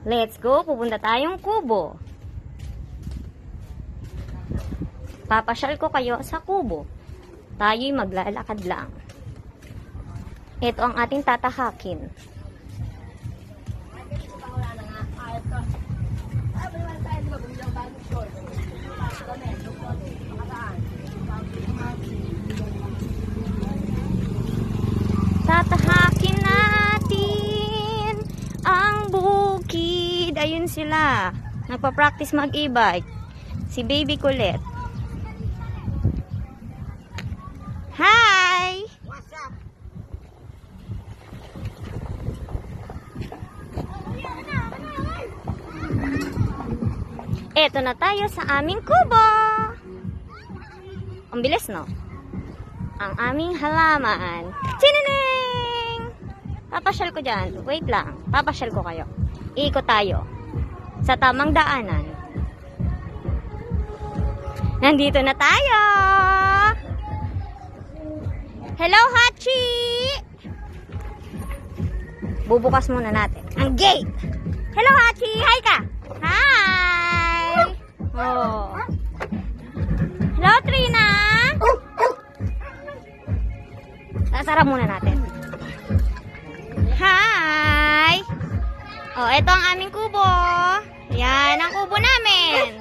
Let's go. Pupunta tayong kubo. Papasyal ko kayo sa kubo. Tayo'y maglalakad lang. Ito ang ating tatahakin. Tatahakin Ayun sila. Nagpa-practice mag-e-bike. Si Baby Colette. Hi! Eto na tayo sa aming kubo. Ang bilis, no? Ang aming halaman. Chinining! Papasyal ko dyan. Wait lang. Papasyal ko kayo. Iikot tayo. Sa tamang daanan. Nandito na tayo! Hello, Hachi! Bubukas muna natin ang gate. Hello, Hachi! Hi ka! Hi! Oh. Hello, Trina! Sasara muna natin. Oh, ito ang aming kubo. Yan ang kubo namin.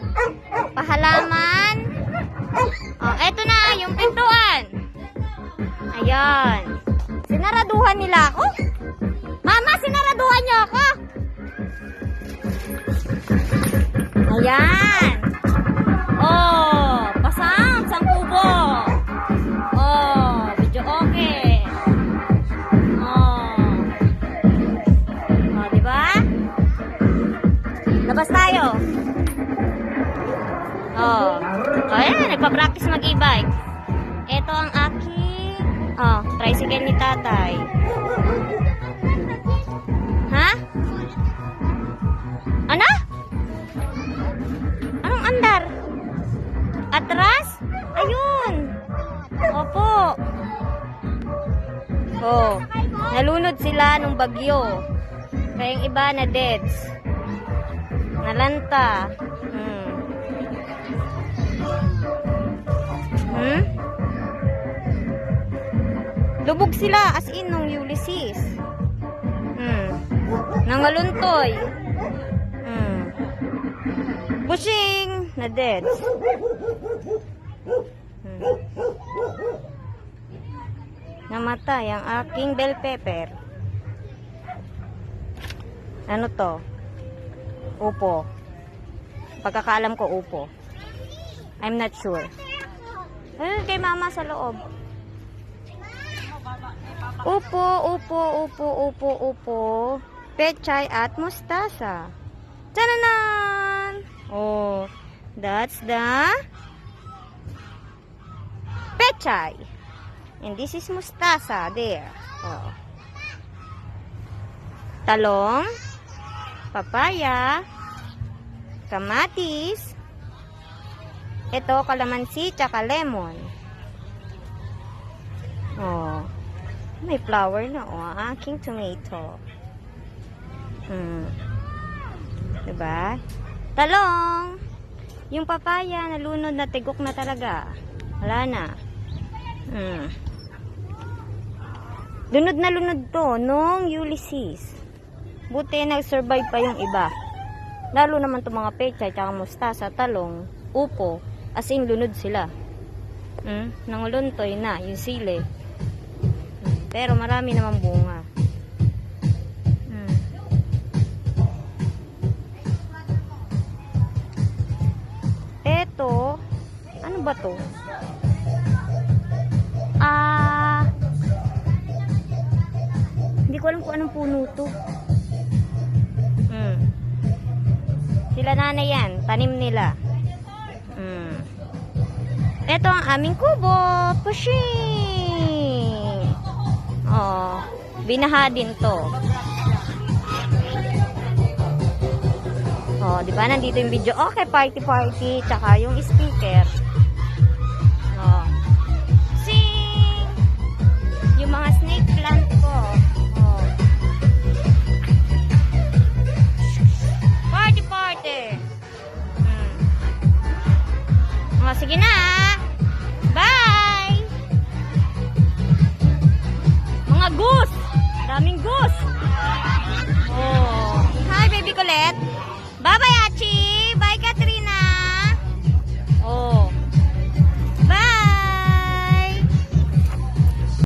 Pahalaman. Oh, eto na yung pintuan. Ayan. Sinaraduhan nila ako. Mama, sinaraduhan niyo ako. Ayan. Tayo. Oh. Oh, ayan, nagpa-practice mag-e-bike. Ito ang aking, oh, tricycle ni tatay. Ha? Ano? Anong andar? Atras? Ayun. Opo. Oh, nalunod sila nung bagyo. Kaya yung iba na deads. Nalanta. Hmm. Hmm? Lubog sila as in nung Ulysses. Hmm. Nangaluntoy. Hmm. Bushing na dead. Hmm. Namatay ang aking bell pepper. Ano to? Upo. Pagkakaalam ko upo. I'm not sure. Ayun kay mama sa loob. Upo, upo, upo, upo, upo. Pechay at mustasa. Tananan! Oh, that's the pechay. And this is mustasa. There. Oh. Talong. Papaya. Kamatis. Ito, kalamansi, tsaka lemon. Oh. May flower na, oh. ang Aking tomato. Hmm. Diba? Talong! Yung papaya, nalunod na tigok na talaga. Wala na. Hmm. Lunod na lunod to nung Ulysses. Buti nag-survive pa yung iba. Lalo naman to mga pechay, tsaka mustasa, talong, upo, as in lunod sila. Hmm? Nanguluntoy na, yung sili. Hmm. Pero marami naman bunga. Hmm. Eto, ano ba to? Ah, hindi ko alam kung anong puno to. Sila nanay yan, tanim nila. Hmm. Ito ang aming kubo. Pushing! Oh, binaha din to. Oh, di ba nandito yung video? Okay, party party, tsaka yung speaker. sige na!